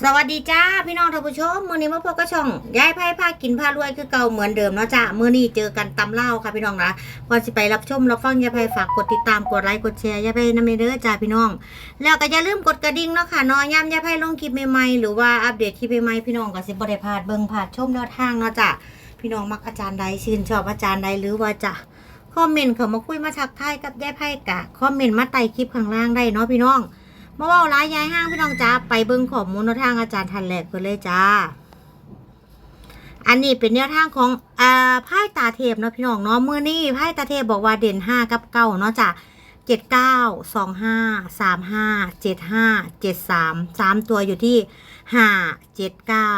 สวัสดีจ้าพี่น้องท่านผู้ชมมือนี้มาพบกับช่องยายไพ่พากินพารวยคือเก่าเหมือนเดิมเนาะจ้ามือนี้เจอกันตำเล่าค่ะพี่น้องนะก่อนสิไปรับชมรับฟังยายไพ่ฝากกดติดตามกดไลค์กดแชร์ยายไพ่นำเด้อจ้าพี่น้อง แล้วก็อย่าลืมกดกระดิ่งเนาะค่ะนาะย้ำยายไพ่ลงคลิปใหม่ๆหรือว่าอัปเดตคลิปใหม่ๆพี่น้องก็สิบ่ได้พลาดเบิ่งพลาดชมแนวทางเนาะจ้าพี่น้องมักอาจารย์ใดชื่นชอบอาจารย์ใดหรือว่าจะคอมเมนต์เข้ามาคุยมาทักทายกับยายไพ่กะคอมเมนต์มาใต้คลิปข้างล่างได้เนาะพี่น้อง มาว่าร้ายยายห้างพี่น้องจ้าไปเบิ่งข้อมูลแนวทางอาจารย์ทันแหลกเพิ่นเลยจ้า อันนี้เป็นแนวทางของอ่าไพ่ตาเทพเนาะพี่น้องเนาะมือนี้ไพ่ตาเทพบอกว่าเด่นห้ากับเก้าเนาะจ้ะเจ็ดเก้าสองห้าสามห้าเจ็ดห้าเจ็ดสามสามตัวอยู่ที่ห้าเจ็ดเก้า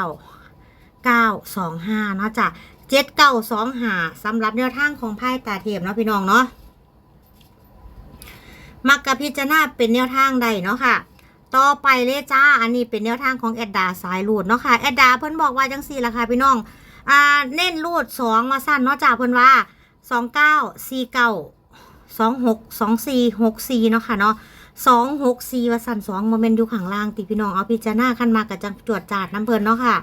เก้าสองห้าเนาะจ้ะเจ็ดเก้าสองห้าสำหรับแนวทางของไพ่ตาเทพเนาะพี่น้องเนาะ มักกะพิจารณาเป็นแนวทางใดเนาะค่ะต่อไปเลยจ้า อันนี้เป็นแนวทางของแอดดาสายรูดเนาะค่ะแอดดาเพิ่นบอกว่าจังสี่ละค่ะพี่น้องอ่าเน้นรูดสองมาสั้นเนาะจ้าเพิ่นว่าสองเก้าสี่เก้าสองหกสองสี่หกสี่เนาะค่ะเนาะสองหกสี่ว่าสั้นสองโมเมนต์อยู่ข้างล่างติพี่น้องเอาพิจารณาขั้นมากกับจังจวดจาดน้ำเพิ่นเนาะค่ะ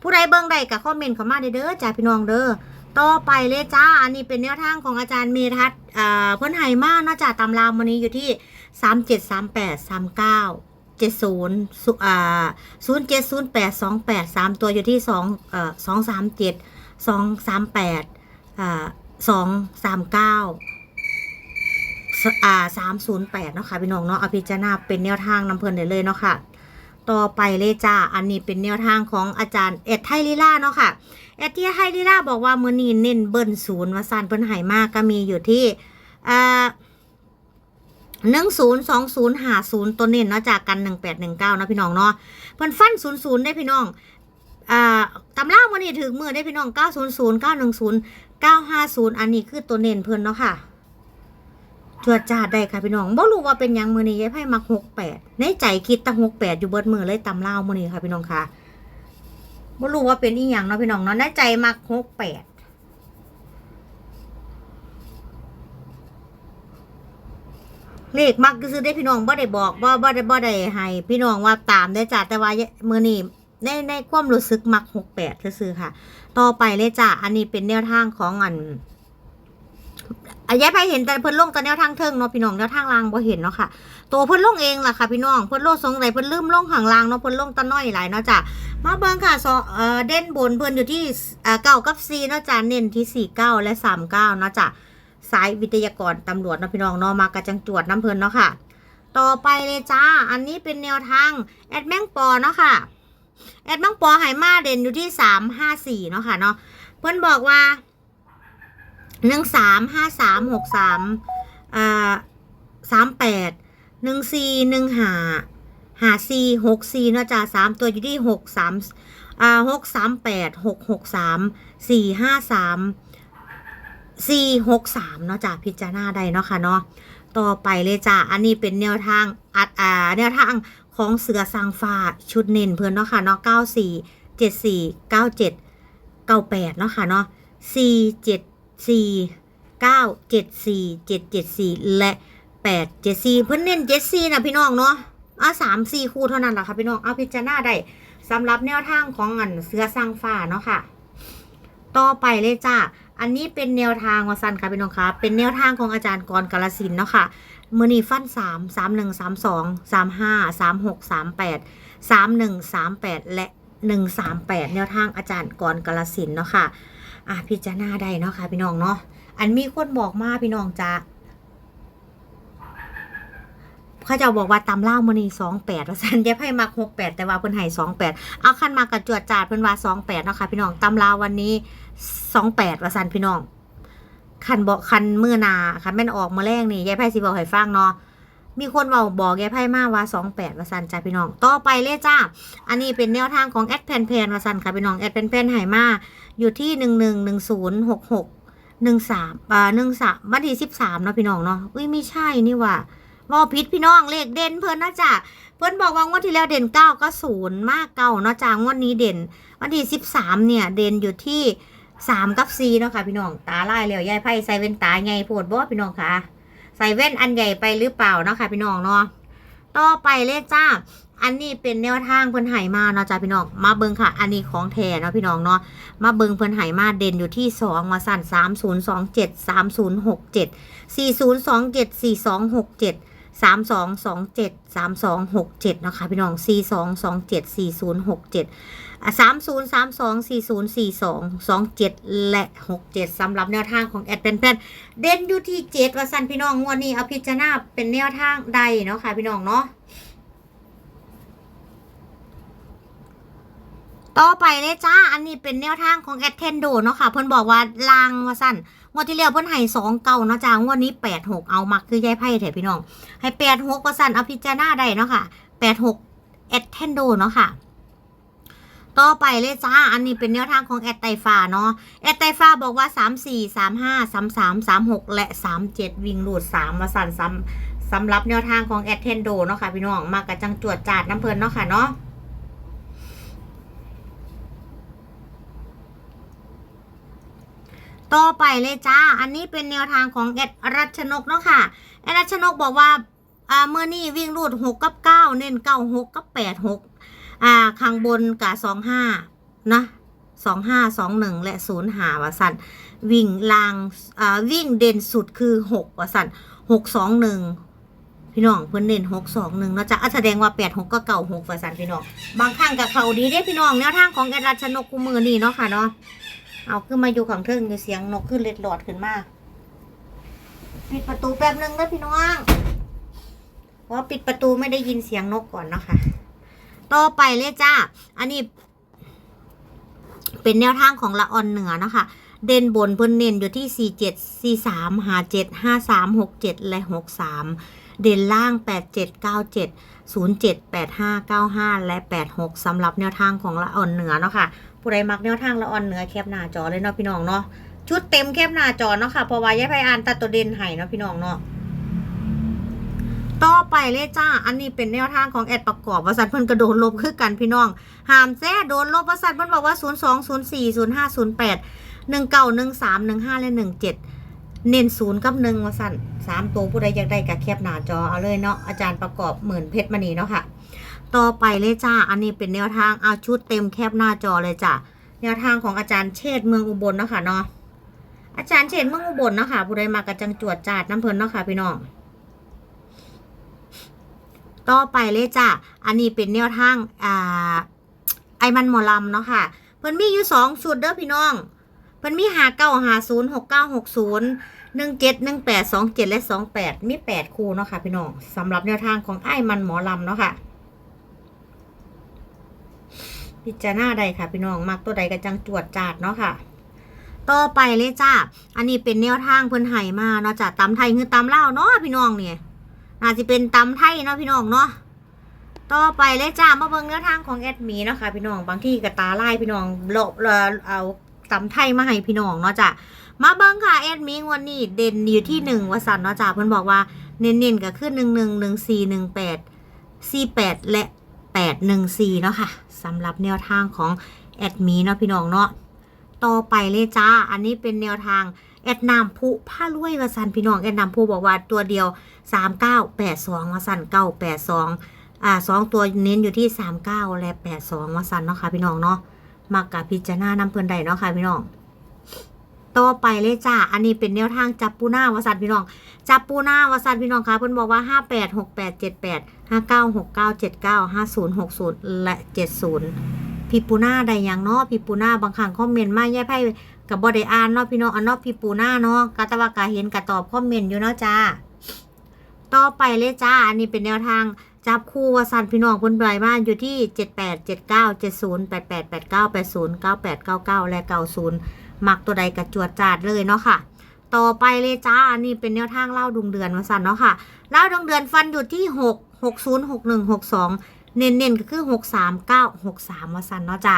ผู้ใดเบิ่งใดกับคอมเมนต์เข้ามาเด้อจ้าพี่น้องเด้อ ต่อไปเลยจ้า อันนี้เป็นแนวทางของอาจารย์เมทัศน์เพิ่นไห้มาเนาะจ้าตำรามวันนี้อยู่ที่สามเจ็ดสามแปดสามเก้าเจ็ดศูนย์ศูนย์เจ็ดศูนย์แปดสองแปดสามตัวอยู่ที่สองสองสามเจ็ดสองสามแปดสองสามเก้าสามศูนย์แปดเนาะค่ะพี่น้องเนาะอาพิจารณาเป็นแนวทางนำเพลินได้เลยเนาะค่ะ ต่อไปเลยจ้า อันนี้เป็นแนวทางของอาจารย์เอ็ดไทลิล่าเนาะค่ะแอดที่ไฮลิล่าบอกว่ามือนีเน้นเบิ้ลศูนย์ว่าซันเพิ่นหายมากก็มีอยู่ที่อ่าหนึ่งศูนย์สองศูนย์หาศูนย์ตัวเน้นเนาะจากกันหนึ่งแปดหนึ่งเก้านะพี่น้องเนาะเพิ่นฟันศูนย์ศูนย์ได้พี่น้องอ่าตำล่ามือนี้ถึงมือได้พี่น้องเก้าศูนย์ศูนย์เก้าหนึ่งศูนย์เก้าห้าศูนย์อันนี้คือตัวเน้นเพิ่นเนาะค่ะ จวดจาดได้ค่ะพี่น้องบ่รู้ว่าเป็นยังมือนี้ยายไพ่มักหกแปดในใจคิดตั้งหกแปดอยู่เบิดมือเลยตำล่ามือนี้ค่ะพี่น้องค่ะไม่รู้ว่าเป็นอีหยังเนาะพี่น้องเนาะในใจมักหกแปดเลขมักก็ซื้อได้พี่น้องบ่ได้บอกบ่บ่ได้บ่ได้ให้พี่น้องว่าตามได้จ้ะแต่ว่ามือนี้ในในความรู้สึกมักหกแปดซื้อค่ะ ต่อไปเลยจ้ะอันนี้เป็นแนวทางของอัน ยายไปเห็นแต่เพิ่นลงแต่แนวทางเทิงเนาะพี่น้องแนวทางล่างบ่เห็นเนาะค่ะ ตัวเพิ่นลงเองล่ะค่ะพี่น้องเพิ่นโลดสงไหนเพิ่นลืมลงข้างล่างเนาะเพิ่นลงตะน้อยหลายเนาะจ้ะมาเบิ่งค่ะซอเอ่อเด่นบนเพิ่นอยู่ที่เอ่อเก้ากับสี่เนาะจ้ะเน้นที่สี่เก้าและสามเก้าเนาะจ้ะสายวิทยากรตำรวจเนาะพี่น้องเนาะมากระจังจวดน้ำเพิ่นเนาะค่ะ ต่อไปเลยจ้าอันนี้เป็นแนวทางแอดแมงปอเนาะค่ะแอดแมงปอไหมาเด่นอยู่ที่สามห้าสี่เนาะค่ะเนาะเพิ่นบอกว่า หนึ่งสามห้าสามหกสามอ่าสามแปดหนึ่งสี่หนึ่งห้าหาสี่หกสี่เนาะจ้าสามตัวอยู่ที่หกสามอ่าหกสามแปดหกหกสามสี่ห้าสามสี่หกสามเนาะจ้าพิจารณาได้เนาะค่ะเนาะต่อไปเลยจ้าอันนี้เป็นแนวทางอัดอ่าแนวทางของเสือสังฟ้าชุดเน้นเพื่อนเนาะค่ะเนาะเก้าสี่เจ็ดสี่เก้าเจ็ดเก้าแปดเนาะค่ะเนาะสี่เจ็ด สี่เก้าเจ็ดสี่เจ็ดเจ็ดสี่และแปดเจ็ดสี่เพื่อนเน้นเจ็ดสี่นะพี่น้องเนาะอะสามสี่คู่เท่านั้นแหละค่ะพี่น้องเอาพิจารณาได้สำหรับแนวทางของอันเสือสร้างฟ้าเนาะค่ะ ต่อไปเลยจ้าอันนี้เป็นแนวทางวสันค่ะพี่น้องคะเป็นแนวทางของอาจารย์กรกาลสินเนาะค่ะมือนีฟันสามสามหนึ่งสามสองสามห้าสามหกสามแปดสามหนึ่งสามแปดและหนึ่งสามแปดแนวทางอาจารย์กรกาลสินเนาะค่ะ อะพิจารณาได้เนาะค่ะพี่น้องเนาะอันมีคนบอกมาพี่น้องจ้าเขาจะบอกว่าตำเล่ามันนี่สองแปดว่าสันย็บให้มักหกแปดแต่ว่าเพิ่นให้สองแปดเอาขั้นมากระจวดจาดเพิ่นว่าสองแปดเนาะค่ะพี่น้องตำลาววันนี้สองแปดว่าสันพี่น้องคันบอกคันมือนาคันแม่นออกมาแรกนี่ยายไพ่สิบอกให้ฟังเนาะ มีคนเบาบอกยายไพ่มาว่าสองแปดว่าสันจ้าพี่น้อง ต่อไปเลยจ้า อันนี้เป็นแนวทางของแอดแพนแพนว่าสันค่ะพี่น้องแอดแพนแพนให้มาอยู่ที่หนึ่งหนึ่งหนึ่งศูนย์หกหกหนึ่งสามอ่าหนึ่งสามวันที่สิบสามเนาะพี่น้องเนาะอุ้ยไม่ใช่นี่ว่าว่าพิษพี่น้องเลขเด่นเพิ่นนะจ๊ะเพิ่นบอกว่างวดที่แล้วเด่นเก้าก็ศูนย์มากเก้าเนาะจ้างวดนี้เด่น วันที่สิบสามเนี่ยเด่นอยู่ที่สามกับสี่เนาะค่ะพี่น้องตาไลายแล้วยายไพ่ใส่เว้นตาไงโพดบ่พี่น้องค่ะ ส่แว่นอันใหญ่ไปหรือเปล่าเนาะค่ะพี่น้องเนาะต่อไปเลยจ้า อันนี้เป็นแนวทางเพิ่นไหมาเนาะจ้าพี่น้อง มาเบิงค่ะ อันนี้ของแท้เนาะพี่น้องเนาะ มาเบิงเพิ่นไหมาเด่นอยู่ที่สองมาสั่นสามศูนย์สองเจ็ดสามศูนย์หกเจ็ดสี่ศูนย์สองเจ็ดสี่สองหกเจ็ด สามสองสองเจ็ดสามสองหกเจ็ดนะคะพี่น้องสี่สองสองเจ็ดสี่ศูนย์หกเจ็ดสามศูนย์สามสองสี่ศูนย์สี่สองสองเจ็ดและหกเจ็ดสำหรับแนวทางของแอดเป็นแพนเด่นอยู่ที่เจ็ดว่าสั่นพี่น้องงวดนี้เอาพิจารณาเป็นแนวทางใดเนาะค่ะพี่น้องเนาะต่อไปเลยจ้า อันนี้เป็นแนวทางของแอดเทนโดเนาะค่ะ เพิ่นบอกว่าลางว่าสั้น งวดที่แล้วเพิ่นให้สองเก่าเนาะจ้างวดนี้แปดหกเอามักคือยายไพ่แถอะพี่น้อง ให้แปดหกว่าสั้นเอาพิจารณาได้เนาะค่ะแปดหกแอดเทนโดเนาะค่ะต่อไปเลยจ้า อันนี้เป็นแนวทางของแอดไตฟ้าเนาะ แอดไตฟ้าบอกว่าสามสี่สามห้าสามสามสามหกและสามเจ็ดวิ่งหลุดสามว่าสั้นซ้ำสำหรับแนวทางของแอดเทนโดเนาะค่ะพี่น้อง มากระจังจวดจาดน้ำเพลินเนาะค่ะเนาะ ต่อไปเลยจ้า อันนี้เป็นแนวทางของแอดรัชนกเนาะค่ะ แอดรัชนกบอกว่าอ่าเมื่อนี่วิ่งรูดหกกับเก้าเน้นเก้าหกกับแปดหกอ่าข้างบนกับสองห้านะสองห้าสองหนึ่งและศูนย์หาวสันวิ่งลางอ่าวิ่งเด่นสุดคือหกวสันหกสองหนึ่งพี่น้องเพิ่อนเน้นหกสองหนึ่งเนาะจ๊ะอะแสดงว่าแปดหกก็เก่าหกวสันพี่น้องบางครั้งกับเขาดีเด้พี่น้องแนวทางของแอดรัชนกกูมือนี่เนาะค่ะเนาะ เอาขึ้นมาอยู่ของเทิงอยู่เสียงนกขึ้นเล็ดหลอดขึ้นมาปิดประตูแป๊บนึงนะพี่น้องเพราะปิดประตูไม่ได้ยินเสียงนกก่อนเนาะคะต่อไปเลยจ้า อันนี้ เป็นแนวทางของละออนเหนือเนาะคะเด่นบนเพิ่นเน้นอยู่ที่ 4 7 4 3 5 7 5 3 6 7 และ 6 3 เด่นล่าง 8 7 9 7 0 7 8 5 9 5 และ 8 6สำหรับแนวทางของละอ่อนเหนือเนาะค่ะ ผู้ใดมักแนวทางละอ่อนเหนือแคปหน้าจอเลยเนาะพี่น้องเนาะชุดเต็มแคปหน้าจอเนาะค่ะเพราะว่ายายไพอ่านตัดตัวเด่นให้เนาะพี่น้องเนาะต่อไปเลยจ้า อันนี้เป็นแนวทางของแอดประกอบวสันเพิ่นกระโดดลบคือกันพี่น้อง หามแซ่โดนลบวสันเพิ่นบอกว่า 0 2 0 4 0 5 0 8 1 9 1 3 1 5และ 1 7 เน้นศูนย์กับหนึ่งวสันสามตัวผู้ใดอยากได้กับแคปหน้าจอเอาเลยเนาะอาจารย์ประกอบหมื่นเพชรมณีเนาะค่ะ ต่อไปเลยจ้า อันนี้เป็นแนวทางเอาชุดเต็มแคปหน้าจอเลยจ้ะแนวทางของอาจารย์เชษฐ์เมืองอุบลเนาะค่ะเนาะอาจารย์เชษฐ์เมืองอุบลเนาะค่ะผู้ใดมากระจังจวดจาดน้ำเพลินเนาะค่ะพี่น้องต่อไปเลยจ้ะอันนี้เป็นแนวทางอ่าไอมันหมอลำเนาะค่ะเพิ่นมีอยู่สองชุดเด้อพี่น้อง เพิ่นมีหาเก้าหาศูนย์หกเก้าหกศูนย์หนึ่งเจ็ดหนึ่งแปดสองเจ็ดและสองแปดมีแปดคู่เนาะค่ะพี่น้องสำหรับแนวทางของไอ้มันหมอลำเนาะค่ะ พิจารณาใดค่ะพี่น้องมักตัวใดก็จังจวดจาดเนาะค่ะต่อไปเลยจ้า อันนี้เป็นแนวทางเพิ่นไห้มาเนาะจ้ะตำไทยคือตำเล่าเนาะพี่น้องเนี่ยน่าจจะเป็นตำไทยเนาะพี่น้องเนาะ ต่อไปเลยจ้ามาเบิ่งแนวทางของแอดมีเนาะค่ะพี่น้อง บางที่ก็ตาไลายพี่น้องโลบเออเอา ตำไทยมาให้พี่น้องเนาะจ้ะมาเบิ่งค่ะแอดมีงวันนี้เด่นอยู่ที่หนึ่งวสันเนาะจ้ะเพิ่นบอกว่าเน้นๆก็คือหนึ่งหนึ่งหนึ่งสี่หนึ่งแปดสี่แปดและแปดหนึ่งสี่เนาะค่ะสำหรับแนวทางของแอดมีเนาะพี่น้องเนาะต่อไปเลยจ้า อันนี้เป็นแนวทางแอดนามผู้ผ้ารวยวสันพี่น้องแอดนามผู้บอกว่าตัวเดียวสามเก้าแปดสองวสันเก้าแปดสองอ่าสองตัวเน้นอยู่ที่สามเก้าและแปดสองว่าสันเนาะค่ะพี่น้องเนาะ มักกับพิจารณานำเพื่อนใดเนาะค่ะพี่น้องต่อไปเลยจ้า อันนี้เป็นแนวทางจับปูหน้าวสันพี่น้อง จับปูหน้าวสันพี่น้องค่ะเพื่อนบอกว่าห้าแปดหกแปดเจ็ดแปดห้าเก้าหกเก้าเจ็ดเก้าห้าศูนย์หกศูนย์และเจ็ดศูนย์พี่ปูหน้าใดอย่างเนาะพี่ปูหน้าบางครั้งคอมเมนต์มาแย่ไพ่กับบอดอ่านเนาะพี่น้องอันเนาะพี่ปูหน้าเนาะกาตะวากาเห็นกะตอบคอมเมนต์อยู่เนาะจ้า ต่อไปเลยจ้า อันนี้เป็นแนวทาง จับคู่วสันพี่น้องเพิ่นใบบ้านอยู่ที่ 78 79 70 88 89 80 98 99 และ 90 มักตัวใดกระจวดจาดเลยเนาะค่ะ ต่อไปเลยจ้าอันนี้เป็นแนวทางเล่าดวงเดือนวสันเนาะค่ะ เล่าดวงเดือนฟันอยู่ที่ 6 60 61 62 เน้นๆก็คือ 63 9 63วสันเนาะจ้า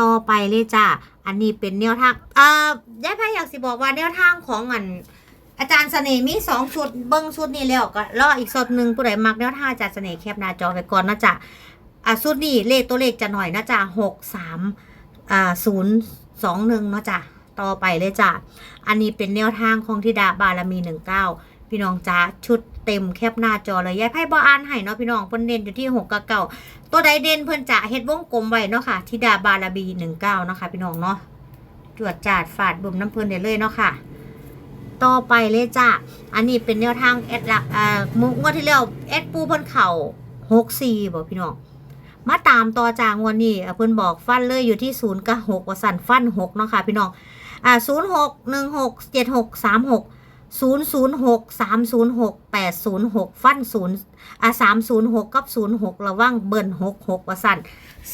ต่อไปเลยจ้า อันนี้เป็นแนวทาง เอ่อยายพายอยากสิบอกว่าแนวทางของอัน อาจารย์เสน่ห์มีสองชุดเบิ้งชุดนี้แล้วก็รออีกชุดหนึ่งผู้ใดมักแนวท่างอาจารย์เสน่ห์แคปหน้าจอไปก่อนนะจ๊ะอะชุดนี้เลขตัวเลขจะหน่อยนะจ๊ะหกสามอ่าศูนย์สองหนึ่งนาะจ๊ะต่อไปเลยจ้ะ อันนี้เป็นแนวทางของธิดาบารมีหนึ่งเก้าพี่น้องจ้าชุดเต็มแคปหน้าจอเลยยายไพ่บออ่านให้เนาะพี่น้องเพิ่นเด่นอยู่ที่หกกับเก่าตัวใดเด่นเพิ่นจะเฮ็ดวงกลมไว้เนาะค่ะธิดาบาลาบีหนึ่งเก้าเนาะค่ะพี่น้องเนาะจวดจาดฝาดบ่มน้ำเพิ่นได้เลยเนาะค่ะ ต่อไปเลยจ้าอันนี้เป็นแนวทางแอดลักอ่างวดที่แล้วแอดปูเพิ่นเข่าหกสี่บอกพี่น้องมาตามต่อจากงวันนี้เพิ่นบอกฟันเลยอยู่ที่ศูนย์กับหกว่าสั่นฟันหกเนาะค่ะพี่น้องอ่าศูนย์หกหนึ่งหกเจ็ดหกสามหกศูนย์ศูนย์หกสามศูนย์หกแปดศูนย์หกฟันศูนย์อ่าสามศูนย์หกกับศูนย์หกระว่างเบิ่นหกหกว่าสั่น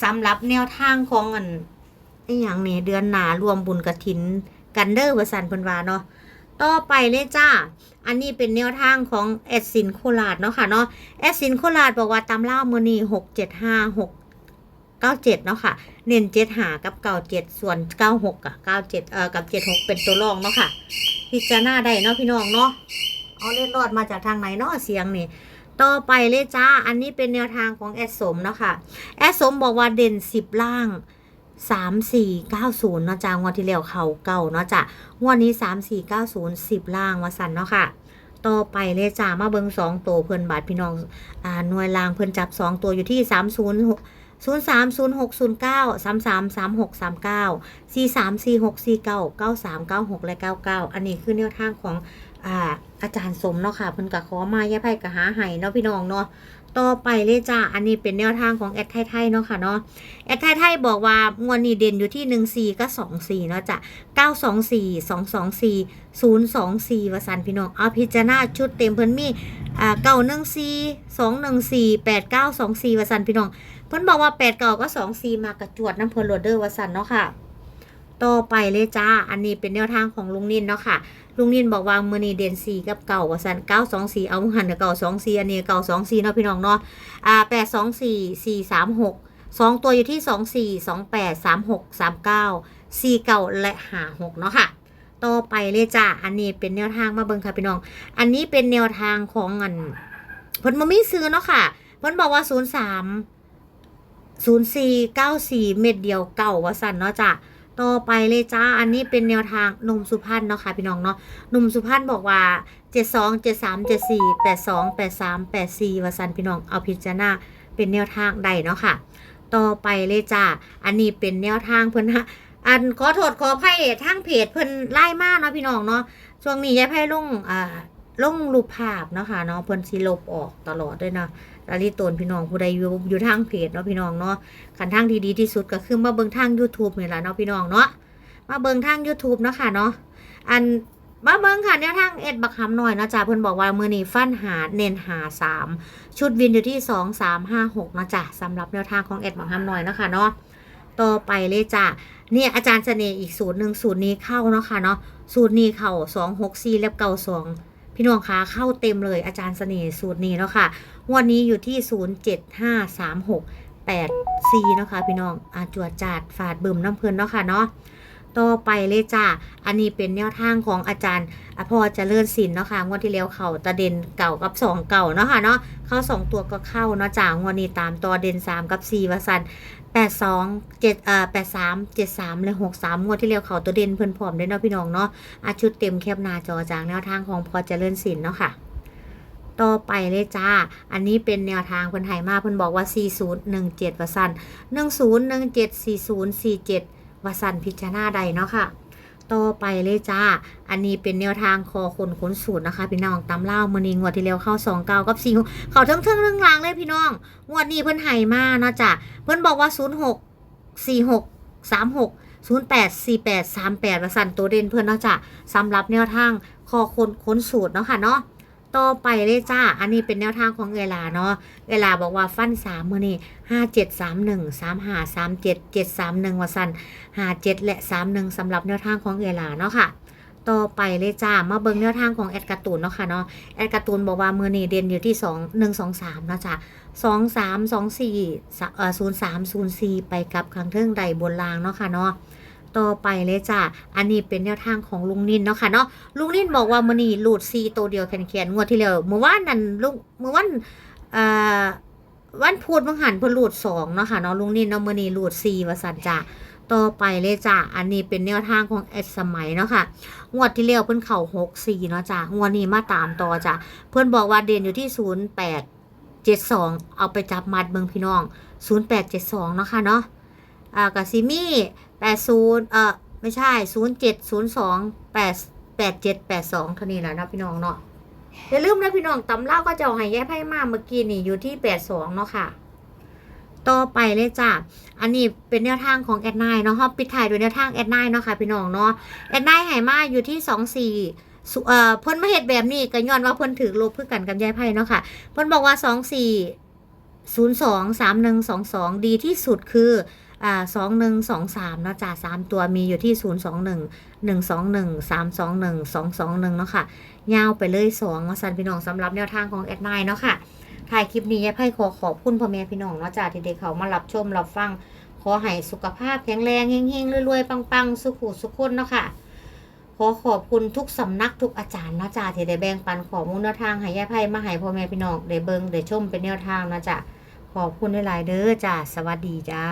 สำหรับแนวทางของอันไอ้อย่างนี้เดือนหนารวมบุญกระถินกันเดอร์ว่าสั่นเพิ่นว่าเนาะ ต่อไปเลยจ้า อันนี้เป็นแนวทางของแอดสินโคราชเนาะค่ะเนาะ แอดสินโคราชบอกว่าตำเล่ามือนี่หกเจ็ดห้าหกเก้าเจ็ดเนาะค่ะ เน้นเจ็ดหากับเก้าเจ็ดส่วนเก้าหกกับเก้าเจ็ดเอ่อกับเจ็ดหกเป็นตัวรองเนาะค่ะ พิจารณาได้เนาะพี่น้องเนาะ เอาเล่นรอดมาจากทางไหนเนาะเสียงนี่ต่อไปเลยจ้า อันนี้เป็นแนวทางของแอดสมเนาะค่ะ แอดสมบอกว่าเด่นสิบล่าง สามสี่เก้าศูนย์เนาะจ้างวดที่แล้วเขาเก่าเนาะจ้ะงวดนี้สามสี่เก้าศูนย์สิบล่างวาสันเนาะค่ะ ต่อไปเลยจ้ามาเบิงสองตัวเพิ่อนบาทพี่น้องอ่าหน่วยรางเพิ่อนจับสองตัวอยู่ที่สามศูนย์ศูนย์สามศูนย์หกศูนย์เก้าสามสามสามหกสามเก้าสี่สามสี่หกสี่เก้าเก้าสามเก้าหกและเก้าเก้าอันนี้คือแนวทางของอ่าอาจารย์สมเนาะค่ะเพิ่นกะขอมาแย่ไพ่กะหาไห้เนาะพี่น้องเนาะ ต่อไปเลยจ้า อันนี้เป็นแนวทางของแอดไทยไทยเนาะค่ะเนาะ แอดไทยไทยบอกว่างวดนี้เด่นอยู่ที่หนึ่งสี่ก็สองสี่เนาะจ้ะเก้าสองสี่สองสองสี่ศูนย์สองสี่วสันพี่น้อง เอาพิจารณาชุดเต็มเพิ่นมีอ่าเก้าหนึ่งสี่สองหนึ่งสี่แปดเก้าสองสี่วสันพี่น้อง เพิ่นบอกว่าแปดเก้าก็สองสี่มากระจวดน้ำเพลินโรดเดอร์วสันเนาะค่ะ ต่อไปเลยจ้า อันนี้เป็นแนวทางของลุงนินเนาะค่ะ ลุงนินบอกว่ามือนีเด่นสี่กับเก่าว่าสันเก้าสองสี่เอาหันเก่าสองสี่อันนี้เก่าสองสี่เนาะพี่น้องเนาะอ่าแปดสองสี่สี่สามหกสองตัวอยู่ที่สองสี่สองแปดสามหกสามเก้าสี่เก่าและหาหกเนาะค่ะต่อไปเลยจ้าอันนี้เป็นแนวทางมาเบิ่งค่ะพี่น้อง อันนี้เป็นแนวทางของอันเพิ่นมามีซื้อเนาะค่ะเพิ่นบอกว่าศูนย์สามศูนย์สี่เก้าสี่เม็ดเดียวเก่าว่าสันเนาะจ้ะ ต่อไปเลยจ้า อันนี้เป็นแนวทางหนุ่มสุพรรณเนาะค่ะพี่น้องเนาะหนุ่มสุพรรณบอกว่าเจ็ดสองเจ็ดสามเจ็ดสี่แปดสองแปดสามแปดสี่ว่าสันพี่น้องเอาพิจารณาเป็นแนวทางใดเนาะค่ะ ต่อไปเลยจ้า อันนี้เป็นแนวทางเพิ่นฮะอันขอโทษขออภัยทางเพจเพิ่นไล่มากเนาะพี่น้องเนาะ ช่วงนี้ยายไพ่ลงอ่าลงรูปภาพเนาะค่ะเนาะเพิ่นสิลบออกตลอดด้วยเนาะ ลาลิตนพี่น้องผู้ใดอยู่อยู่ทางเพจเนาะพี่น้องเนาะขันทางที่ดีที่สุดก็คือมาเบิ่งทาง YouTube นี่แหละเนาะพี่น้องเนาะมาเบิ่งทาง YouTube เนาะค่ะเนาะอันมาเบิ่งค่ะแนวทางเอ็ดบักคำหน่อยเนาะจ้าเพิ่นบอกว่ามื้อนี้ฟันหาเน้นหาสามชุดวินอยู่ที่2 3 5 6เนาะจ้ะสำหรับแนวทางของเอ็ดบักคำหน่อยเนาะค่ะเนาะต่อไปเลยจ้ะเนี่ยอาจารย์เสน่ห์อีกสูตรหนึ่งสูตรนี้เข้าเนาะค่ะเนาะสูตรนี้เข้าสองหกสี่และเก้าสอง พี่น้องคะเข้าเต็มเลยอาจารย์เสน่ห์สูตรนี้เนาะค่ะวันนี้อยู่ที่ศูนย์เจ็ดห้าสามหกแปดสี่เนาะค่ะพี่น้องอาจวดจาดฝาดบึมน้ำเพลินเนาะค่ะเนาะต่อไปเลยจ้าอันนี้เป็นแนวทางของอาจารย์อภรเจริญศิลป์เนาะค่ะงวดที่แล้วเขาตะเด่นเก่ากับสองเก่าเนาะค่ะเนาะเข้าสองตัวก็เข้าเนาะจ้างวดนี้ตามตัวเด่นสามกับสี่วสัน แปดสองเจ็ดเอ่อแปดสามเจ็ดสามและหกสามงวดที่เรียวเขาตัวเด่นเพื่อนพร้อมได้เนาะพี่น้องเนาะอาชุดเต็มแคบหน้าจอจากแนวทางของพอเจริญศิลป์เนาะค่ะ ต่อไปเลยจ้า อันนี้เป็นแนวทางเพิ่นไทยมาเพิ่นบอกว่า 4017วสัน10174047วสันพิจารณาใดเนาะค่ะ ต่อไปเลยจ้า อันนี้เป็นแนวทางคอคนขนสูตรนะคะ พี่น้องตำเล่ามือนีงวดที่แล้วเข้าสองเก้ากับสี่เขาเทิงเทิงเรื่องรางเลยพี่น้อง งวดนี้เพิ่นไห่มาเนาะจ้ะ เพิ่นบอกว่าศูนย์หกสี่หกสามหกศูนย์แประสันตัวเด่นเพิ่นเนาะจ้ะสำหรับแนวทางคอคนค้นสูตรเนาะค่ะเนาะ ต่อไปเลยจ้า อันนี้เป็นแนวทางของเอลาเนาะเอลาบอกว่าฟันสามมือนี่ห้าเจ็ดสามหนึ่งสามห้าสามเจ็ดเจ็ดสามหนึ่งวสันห้าเจ็ดและสามหนึ่งสำหรับแนวทางของเอลาเนาะค่ะ ต่อไปเลยจ้า มาเบิ่งแนวทางของแอดการ์ตูนเนาะค่ะเนาะ แอดการ์ตูนบอกว่ามือนี่เด่นอยู่ที่สองหนึ่งสองสามเนาะจ้ะสองสามสองสี่เอ่อศูนย์สามศูนย์สี่ไปกับครั้งเทิงใดบนรางเนาะค่ะเนาะ ต่อไปเลยจ้ะ อันนี้เป็นแนวทางของลุงนินเนาะค่ะเนาะ ลุงนินบอกว่ามือนี่หลุดซีตัวเดียวแขนๆงวดที่แล้วเมื่อวานนั้นลุงเมื่อวันเอ่อวันพูดมังหันเพิ่นหลุดสองเนาะค่ะเนาะลุงนินเนาะมือนี่หลุดซีว่าสันจ้ะต่อไปเลยจ้ะ อันนี้เป็นแนวทางของแอดสมัยเนาะค่ะ งวดที่แล้วเพิ่นเข่าหกสี่เนาะจ้ะ งวดนี้มาตามต่อจ้ะ เพิ่นบอกว่าเด่นอยู่ที่ศูนย์แปดเจ็ดสองเอาไปจับมัดเบิงพี่น้องศูนย์แปดเจ็ดสองเนาะค่ะเนาะ อ่ากาซิมี่แปดศูนย์เอ่อไม่ใช่ศูนย์เจ็ดศูนย์สองแปดแปดเจ็ดแปดสองเท่านี้แหละนะพี่น้องเนาะอย่าลืมนะพี่น้องตำเล่าก็จะเอาให้แย่ไพ่มาเมื่อกี้นี่อยู่ที่แปดสองเนาะค่ะต่อไปเลยจ้ะ อันนี้เป็นแนวทางของแอดไนเนาะฮอบปิดท้ายด้วยแนวทางแอดไนเนาะค่ะพี่น้องเนาะ แอดไนไหมาอยู่ที่สองสี่เอ่อเพิ่นมาเฮ็ดแบบนี้ก็ย้อนว่าเพิ่นถือลบเพื่อกันกับยายไพ่เนาะค่ะ เพิ่นบอกว่าสองสี่ศูนย์สองสามหนึ่งสองสองดีที่สุดคือ อ่าสองหนึ่งสองสามเนาะจ้ะสามตัวมีอยู่ที่ศูนย์สองหนึ่งหนึ่งสองหนึ่งสามสองหนึ่งสองสองหนึ่งเนาะค่ะยาวไปเลยสองสันพี่น้องสำหรับแนวทางของแอดไนเนาะค่ะถ่ายคลิปนี้ยายไพ่ขอขอบคุณพ่อแม่พี่น้องเนาะจ้าที่ได้เขามารับชมรับฟังขอให้สุขภาพแข็งแรงเฮงๆรวยๆปังๆสุขุสุขคนเนาะค่ะขอขอบคุณทุกสำนักทุกอาจารย์นะจ้าที่ได้แบ่งปันข้อมูลแนวทางให้ยายไพ่มาให้พ่อแม่พี่น้องได้เบิ่งได้ชมเป็นแนวทางนะจ้าขอบคุณหลายๆเด้อจ้าสวัสดีจ้า